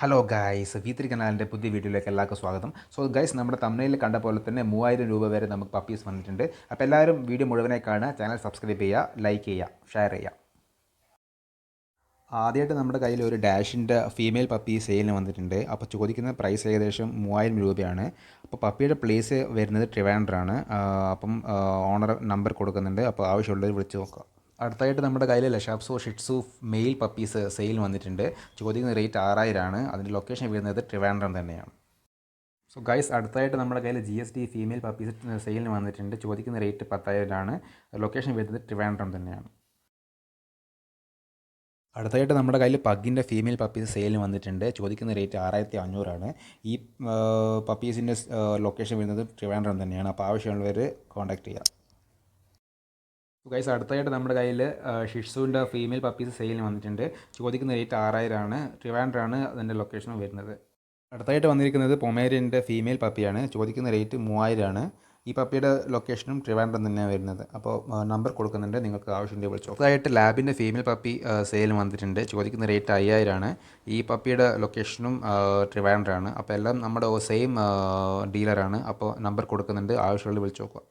Hello guys V three കനാലിന്റെ പുതിയ വീഡിയോയിലേക്ക് എല്ലാവർക്കും സ്വാഗതം. സോ ഗൈസ് നമ്മുടെ തമിഴിൽ കണ്ട പോലെ തന്നെ മൂവായിരം രൂപ വരെ നമുക്ക് പപ്പീസ് വന്നിട്ടുണ്ട്. അപ്പോൾ എല്ലാവരും വീഡിയോ മുഴുവനായി കാണുക ചാനൽ സബ്സ്ക്രൈബ് ചെയ്യുക ലൈക്ക് ചെയ്യുക ഷെയർ ചെയ്യുക. ആദ്യമായിട്ട് നമ്മുടെ കയ്യിൽ ഒരു ഡാഷിന്റെ ഫീമെയിൽ പപ്പി സെയിലിന് വന്നിട്ടുണ്ട്. അപ്പോൾ ചോദിക്കുന്ന പ്രൈസ് ഏകദേശം മൂവായിരം രൂപയാണ്. അപ്പോൾ പപ്പിയുടെ പ്ലേസ് വരുന്നത് ട്രിവാൻഡ്രാണ് അപ്പം ഓണർ നമ്പർ കൊടുക്കുന്നുണ്ട്. അപ്പോൾ ആവശ്യമുള്ളവർ വിളിച്ച് നോക്കുക അടുത്തായിട്ട് നമ്മുടെ കയ്യിൽ lhasa apso shih tzu male puppies sale വന്നിട്ടുണ്ട്. ചോദിക്കുന്ന റേറ്റ് ആറായിരമാണ് അതിന്റെ ലൊക്കേഷൻ വരുന്നത് ട്രിവാൻഡ്രം തന്നെയാണ്. സോ ഗൈസ് അടുത്തായിട്ട് നമ്മുടെ കയ്യിൽ G S D female puppies സെയിലിന് വന്നിട്ടുണ്ട്. ചോദിക്കുന്ന റേറ്റ് പത്തായിരമാണ്. ലൊക്കേഷൻ വരുന്നത് ട്രിവാൻഡ്രം തന്നെയാണ്. അടുത്തായിട്ട് നമ്മുടെ കയ്യിൽ പഗിന്റെ ഫീമെയിൽ പപ്പീസ് സെയിലിന് വന്നിട്ടുണ്ട്. ചോദിക്കുന്ന റേറ്റ് ആറായിരത്തി അഞ്ഞൂറാണ് ഈ പപ്പീസിന്റെ ലൊക്കേഷൻ വരുന്നത് ട്രിവാൻഡ്രം തന്നെയാണ്. അപ്പോൾ ആവശ്യമുള്ളവർ കോൺടാക്ട് ചെയ്യാം. ഗൈസ് അടുത്തായിട്ട് നമ്മുടെ കയ്യിൽ ഷിഷുവിന്റെ ഫീമെയിൽ പപ്പീസ് സെയിലിന് വന്നിട്ടുണ്ട്. ചോദിക്കുന്ന റേറ്റ് ആറായിരമാണ് ട്രിവാൻഡ്രാണ് അതിന്റെ ലൊക്കേഷൻ വരുന്നത്. അടുത്തായിട്ട് വന്നിരിക്കുന്നത് പൊമേരിയന്റെ ഫീമെയിൽ പപ്പിയാണ് ചോദിക്കുന്ന റേറ്റ് മൂവായിരമാണ് ഈ പപ്പിയുടെ ലൊക്കേഷനും ട്രിവാൻഡ്രം തന്നെയാണ് വരുന്നത്. അപ്പോൾ നമ്പർ കൊടുക്കുന്നുണ്ട്. നിങ്ങൾക്ക് ആവശ്യമുണ്ടെങ്കിൽ വിളിച്ചോ. അടുത്തായിട്ട് ലാബിന്റെ ഫീമെയിൽ പപ്പി സെയിൽ വന്നിട്ടുണ്ട്. ചോദിക്കുന്ന റേറ്റ് അയ്യായിരമാണ് ഈ പപ്പിയുടെ ലൊക്കേഷനും ട്രിവാൻഡ്രാണ്. അപ്പോൾ എല്ലാം നമ്മുടെ സെയിം ഡീലറാണ് അപ്പോൾ നമ്പർ കൊടുക്കുന്നുണ്ട്. ആവശ്യമുള്ള വിളിച്ചു നോക്കുക